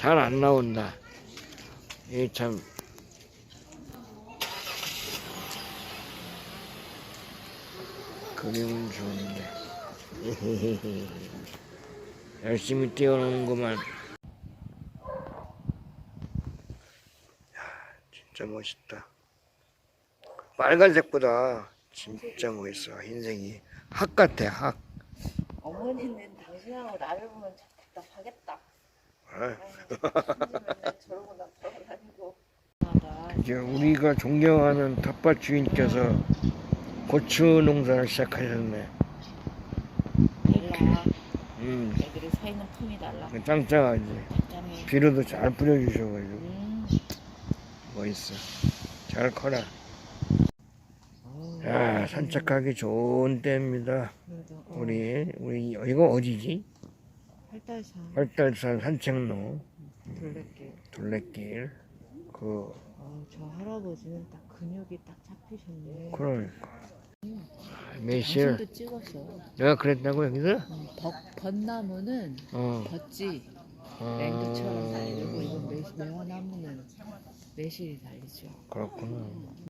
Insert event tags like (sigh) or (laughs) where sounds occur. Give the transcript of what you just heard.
잘 안 나온다. 이게 참. 그림은 좋은데. (laughs) 열심히 뛰어노는구만. 야, 진짜 멋있다. 빨간색보다 진짜 멋있어. 흰색이. 학 같아, 학. 어머니는 당신하고 나를 보면 참 답답하겠다. 이제 우리가 존경하는 텃밭 주인께서 고추 농사를 시작하셨네. 달라. 음, 애들이 서 있는 품이 달라. 짱짱하지. 짱해. 비료도 잘 뿌려주셔가지고 음. 멋있어. 잘 커라. 야, 산책하기 좋은 때입니다. 그래도 어, 우리 우리 이거 어디지? 활달산 활달산 산책로 둘레길. 둘레길. 그 어, 저 할아버지는 딱 근육이 딱 잡히셨네. 그러니까 매실. 당신도 찍었어. 내가 그랬다고 여기서? 어, 벚, 벚나무는 어. 벚지 어. 랭크처럼 달리고 이건 매, 매화나무는 매실이 달리죠. 그렇구나.